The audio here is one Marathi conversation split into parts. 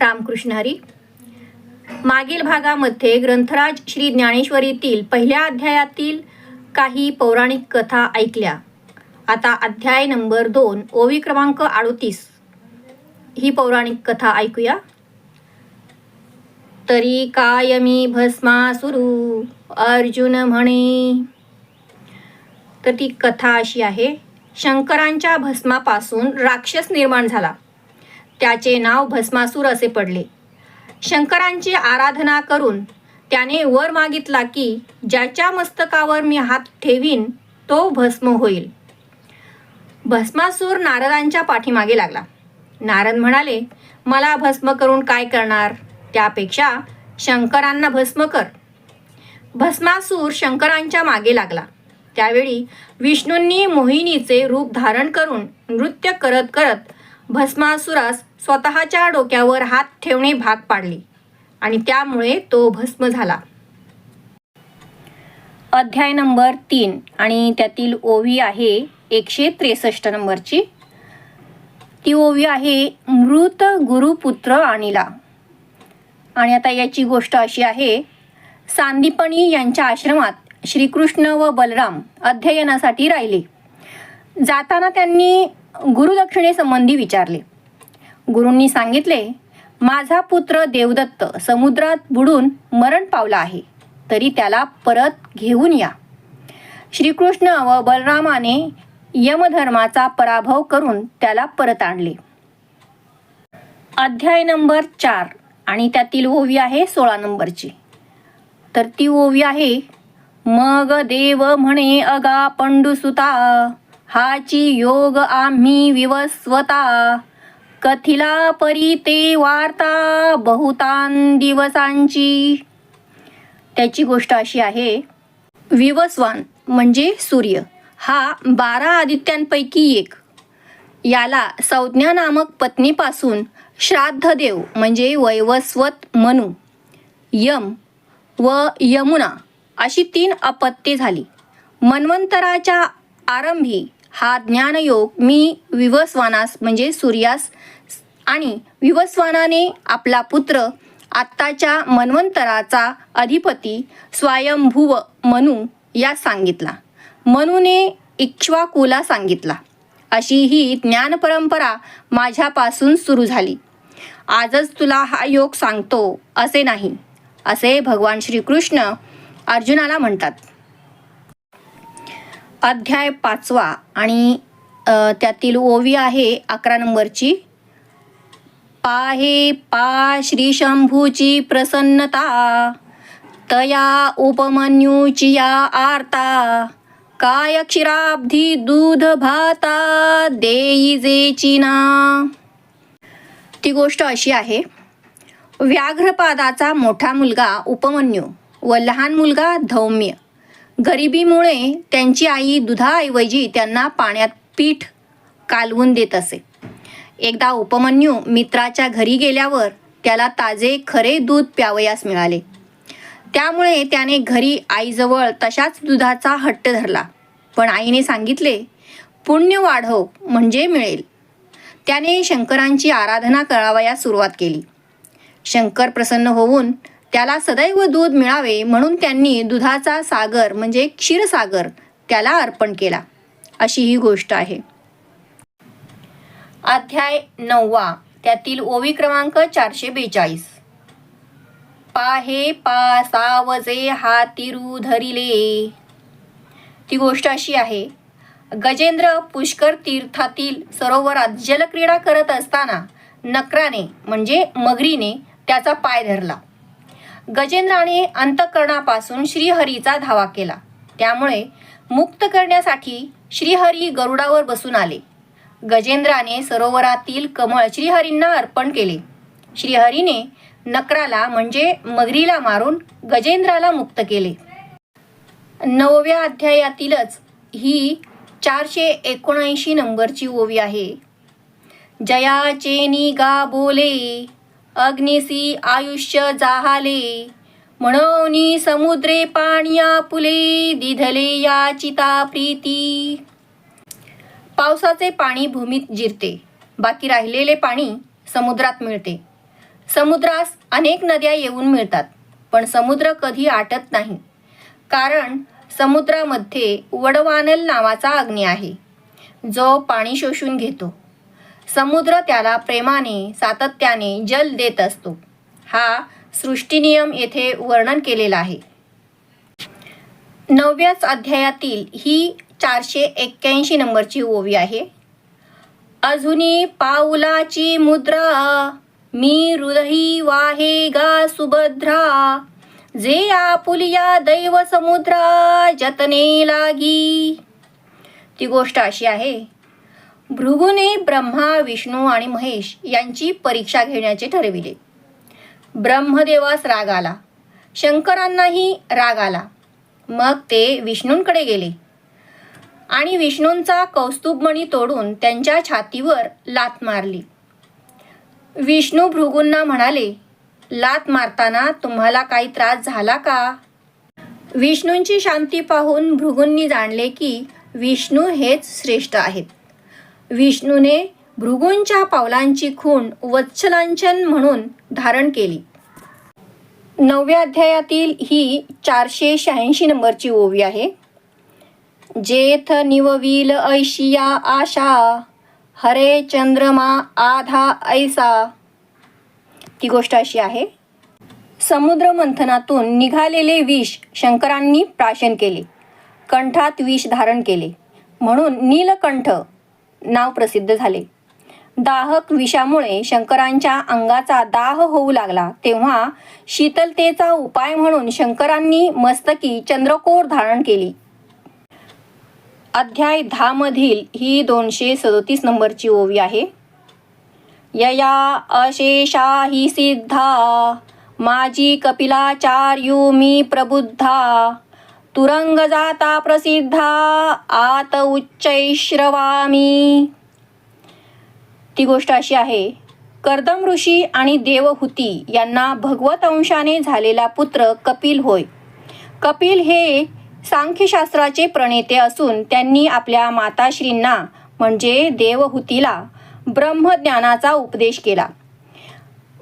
रामकृष्ण हरी. मागील भागामध्ये ग्रंथराज श्री ज्ञानेश्वरीतील पहिल्या अध्यायातील काही पौराणिक कथा ऐकल्या. आता अध्याय नंबर दोन ओवी क्रमांक अडोतीस. ही पौराणिक कथा ऐकूया. तरी काय मी भस्मासुरू अर्जुन म्हणे. तर ती कथा अशी आहे शंकरांच्या भस्मापासून राक्षस निर्माण झाला. त्याचे नाव भस्मासूर असे पडले. शंकरांची आराधना करून त्याने वर मागितला की ज्याच्या मस्तकावर मी हात ठेवीन तो भस्म होईल. भस्मासूर नारदांच्या पाठीमागे लागला. नारद म्हणाले मला भस्म करून काय करणार? त्यापेक्षा शंकरांना भस्म कर. भस्मासूर शंकरांच्या मागे लागला. त्यावेळी विष्णूंनी मोहिनीचे रूप धारण करून नृत्य करत करत भस्मासुरास स्वतःच्या डोक्यावर हात ठेवणे भाग पाडले आणि त्यामुळे तो भस्म झाला. अध्याय नंबर तीन आणि त्यातील ओवी आहे एकशे त्रेसष्ट नंबरची. ती ओवी आहे मृत गुरुपुत्र आणिला. आणि आता याची गोष्ट अशी आहे सांदीपणी यांच्या आश्रमात श्रीकृष्ण व बलराम अध्ययनासाठी राहिले. जाताना त्यांनी गुरुदक्षिणेसंबंधी विचारले. गुरूंनी सांगितले माझा पुत्र देवदत्त समुद्रात बुडून मरण पावला आहे तरी त्याला परत घेऊन या. श्रीकृष्ण व बलरामाने यमधर्माचा पराभव करून त्याला परत आणले. अध्याय नंबर चार आणि त्यातील ओवी आहे सोळा नंबरची. तर ती ओवी आहे मग देव म्हणे अगा पंडुसुता हाची योग आम्ही विवस्वता. कथिला परी ते वार्ता बहुतान दिवसांची. त्याची गोष्ट अशी आहे विवस्वान म्हणजे सूर्य. हा बारा आदित्यांपैकी एक. याला संज्ञा नामक पत्नीपासून श्राद्धदेव म्हणजे वैवस्वत मनू यम व यमुना अशी तीन अपत्ये झाली. मन्वंतराच्या आरंभी हा ज्ञानयोग मी विवस्वानास म्हणजे सूर्यास आणि विवस्वानाने आपला पुत्र आत्ताच्या मन्वंतराचा अधिपती स्वयंभुव मनू यास सांगितला. मनूने इक्ष्वाकूला सांगितला. अशी ही ज्ञानपरंपरा माझ्यापासून सुरू झाली. आजच तुला हा योग सांगतो असे नाही असे भगवान श्रीकृष्ण अर्जुनाला म्हणतात. अध्याय पाचवा आणि त्यातील ओवी आहे अकरा नंबरची. पाहे पा श्री शंभूची प्रसन्नता तया उपमन्यूची या आर्ता. काय क्षीराब्धी दूध भाता देईजेची ना ती गोष्ट अशी आहे व्याघ्रपादाचा मोठा मुलगा उपमन्यू व लहान मुलगा धौम्य. गरिबीमुळे त्यांची आई दुधाऐवजी त्यांना पाण्यात पीठ कालवून देत असे. एकदा उपमन्यू मित्राच्या घरी गेल्यावर त्याला ताजे खरे दूध प्यावयास मिळाले. त्यामुळे त्याने घरी आईजवळ तशाच दुधाचा हट्ट धरला. पण आईने सांगितले पुण्य वाढव म्हणजे मिळेल. त्याने शंकरांची आराधना करावयास सुरुवात केली. शंकर प्रसन्न होऊन त्याला सदैव दूध मिळावे म्हणून त्यांनी दुधाचा सागर म्हणजे क्षीरसागर त्याला अर्पण केला. अशी ही गोष्ट आहे. अध्याय नववा. त्यातील ओवी क्रमांक चारशे बेचाळीस. पाहे पा सावजे हातिरू धरिले. ती गोष्ट अशी आहे. गजेंद्र पुष्कर तीर्थातील सरोवरात जलक्रीडा करत असताना नकराने म्हणजे मगरीने त्याचा पाय धरला. गजेंद्राने अंतकरणापासून श्रीहरीचा धावा केला. त्यामुळे मुक्त करण्यासाठी श्रीहरी गरुडावर बसून आले. गजेंद्राने सरोवरातील कमळ श्रीहरींना अर्पण केले. श्रीहरीने नकराला म्हणजे मगरीला मारून गजेंद्राला मुक्त केले. नवव्या अध्यायातीलच ही चारशे एकोणऐंशी नंबरची ओवी आहे. जयाचे निगा बोले अग्निसी आयुष्य जाहाले. म्हणून समुद्रे पाण्या पुले दिधले या चिता प्रीती. पावसाचे पाणी भूमीत जिरते. बाकी राहिलेले पाणी समुद्रात मिळते. समुद्रास अनेक नद्या येऊन मिळतात पण समुद्र कधी आटत नाही. कारण समुद्रामध्ये वडवानल नावाचा अग्नी आहे जो पाणी शोषून घेतो. समुद्र त्याला प्रेमाने सातत्याने जल देत असतो. हा सृष्टीनियम येथे वर्णन केलेला आहे. नवव्याच अध्यायातील ही चारशे एक्क्याऐंशी नंबरची ओवी आहे. अजूनी पाऊलाची मुद्रा मी हृदयी वाहे गा सुभद्रा. जे आपुलिया दैव समुद्रा जतने लागी. ती गोष्ट अशी आहे भृगूने ब्रह्मा विष्णू आणि महेश यांची परीक्षा घेण्याचे ठरविले. ब्रह्मदेवास राग आला. शंकरांनाही राग आला. मग ते विष्णूंकडे गेले. आणि विष्णूंचा कौस्तुभमणी तोडून त्यांच्या छातीवर लात मारली. विष्णू भृगूंना म्हणाले लात मारताना तुम्हाला काही त्रास झाला का? विष्णूंची शांती पाहून भृगूंनी जाणले की विष्णू हेच श्रेष्ठ आहेत. विष्णूने भृगूंच्या पावलांची खूण वत्सलांचन म्हणून धारण केली. नवव्या अध्यायातील ही चारशे शहाऐंशी नंबरची ओवी आहे. जेथ निववील ऐशिया आशा हरे चंद्रमा आधा ऐसा. ती गोष्ट अशी आहे. समुद्र मंथनातून निघालेले विष शंकरांनी प्राशन केले. कंठात विष धारण केले. म्हणून नीलकंठ नाव प्रसिद्ध झाले. दाहक विषामुळे शंकरांच्या अंगाचा दाह होऊ लागला तेव्हा शीतलतेचा उपाय म्हणून शंकरांनी मस्तकी चंद्रकोर धारण केली. अध्याय दहा मधील ही दोनशे सदोतीस नंबरची ओवी आहे. यया अशेषा ही सिद्धा माझी कपिलाचार्यू मी प्रबुद्धा तुरंग जाता प्रसिद्धा आत उच्चैश्रवामी. ती गोष्ट अशी आहे कर्दम ऋषी आणि देवहूती यांना भगवत अंशाने झालेला पुत्र कपिल होय. कपिल हे सांख्यशास्त्राचे प्रणेते असून त्यांनी आपल्या माताश्रींना म्हणजे देवहूतीला ब्रह्मज्ञानाचा उपदेश केला.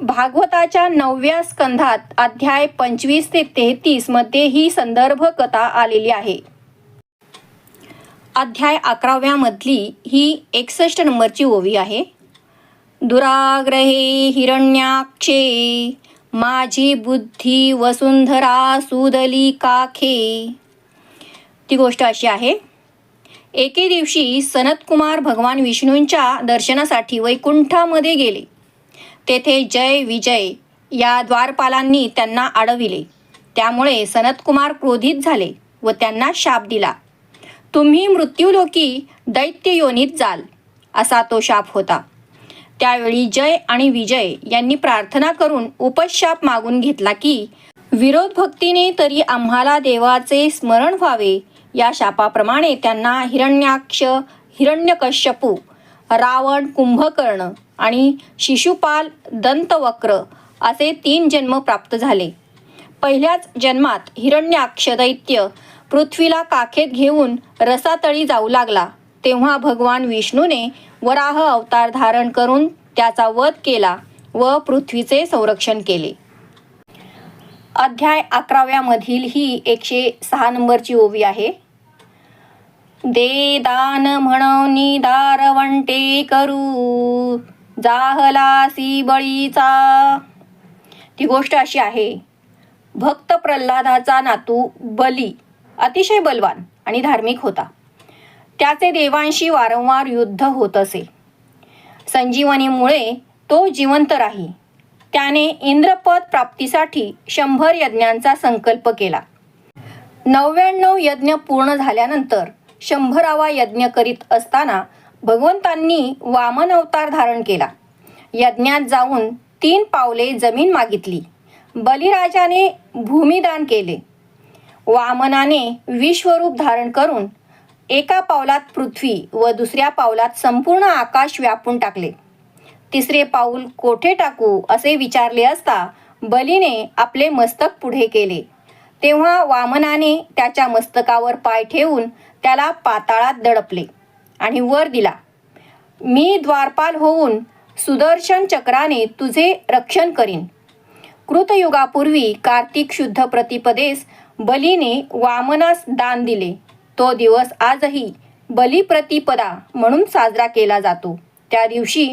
भागवताच्या नवव्या स्कंधात अध्याय पंचवीस ते तेहतीसमध्ये ही संदर्भ कथा आलेली आहे. अध्याय अकराव्या मधली ही एकसष्ट नंबरची ओवी आहे. दुराग्रहे हिरण्याक्षे माझी बुद्धी वसुंधरा सुदली काखे. ती गोष्ट अशी आहे. एके दिवशी सनतकुमार भगवान विष्णूंच्या दर्शनासाठी वैकुंठामध्ये गेले. तेथे जय विजय या द्वारपालांनी त्यांना अडविले. त्यामुळे सनतकुमार क्रोधित झाले व त्यांना शाप दिला. तुम्ही मृत्यूलोकी दैत्य योनीत जाल असा तो शाप होता. त्यावेळी जय आणि विजय यांनी प्रार्थना करून उपशाप मागून घेतला की विरोध भक्तीने तरी आम्हाला देवाचे स्मरण व्हावे या शापाप्रमाणे त्यांना हिरण्याक्ष हिरण्यकश्यपू रावण कुंभकर्ण आणि शिशुपाल दंतवक्र असे तीन जन्म प्राप्त झाले. पहिल्याच जन्मात हिरण्याक्ष दैत्य पृथ्वीला काखेत घेऊन रसातळी जाऊ लागला. तेव्हा भगवान विष्णूने वराह अवतार धारण करून त्याचा वध केला व पृथ्वीचे संरक्षण केले. अध्याय अकराव्यामधील ही एकशे सहा नंबरची ओवी आहे. दे दान म्हणून दारवंटे करू. जाहलासी बळीचा ती गोष्ट अशी आहे भक्त प्रल्हादाचा नातू बली अतिशय बलवान आणि धार्मिक होता. त्याचे देवांशी वारंवार युद्ध होत असे. संजीवनीमुळे तो जिवंत राही. त्याने इंद्रपद प्राप्तीसाठी शंभर यज्ञांचा संकल्प केला. नव्याण्णव यज्ञ पूर्ण झाल्यानंतर शंभरावा यज्ञ करीत असताना भगवंतांनी वामन अवतार धारण केला. यज्ञात जाऊन तीन पावले जमीन मागितली. बलिराजाने भूमिदान केले. वामनाने विश्वरूप धारण करून एका पावलात पृथ्वी व दुसऱ्या पावलात संपूर्ण आकाश व्यापून टाकले. तिसरे पाऊल कोठे टाकू असे विचारले असता बलीने आपले मस्तक पुढे केले. तेव्हा वामनाने त्याच्या मस्तकावर पाय ठेवून त्याला पाताळात दडपले आणि वर दिला. मी द्वारपाल होऊन सुदर्शन चक्राने तुझे रक्षण करीन. कृतयुगापूर्वी कार्तिक शुद्ध प्रतिपदेस बलीने वामनास दान दिले. तो दिवस आजही बलिप्रतिपदा म्हणून साजरा केला जातो. त्या दिवशी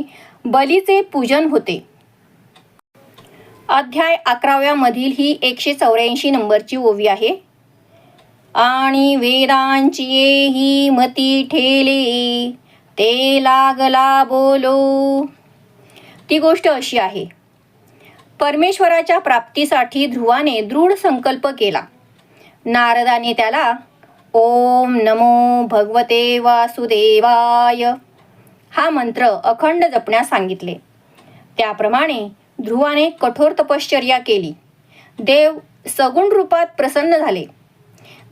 बलीचे पूजन होते. अध्याय अकराव्या मधील ही एकशे चौऱ्याऐंशी नंबरची ओवी आहे. आणि वेदांची ही मती ठेले. ते लागला बोलो. ती गोष्ट अशी आहे. परमेश्वराच्या प्राप्तीसाठी ध्रुवाने दृढ संकल्प केला. नारदाने त्याला ओम नमो भगवते वासुदेवाय. हा मंत्र अखंड जपण्यास सांगितले. त्याप्रमाणे ध्रुवाने कठोर तपश्चर्या केली. देव सगुण रूपात प्रसन्न झाले.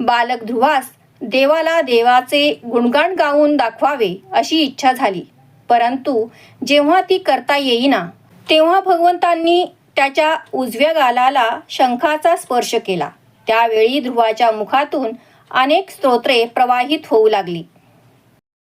बालक ध्रुवास देवाला देवाचे गुणगान गाऊन दाखवावे अशी इच्छा झाली. परंतु जेव्हा ती करता येईना तेव्हा भगवंतांनी त्याच्या उजव्या गालाला शंखाचा स्पर्श केला. त्यावेळी ध्रुवाच्या मुखातून अनेक स्तोत्रे प्रवाहित होऊ लागली.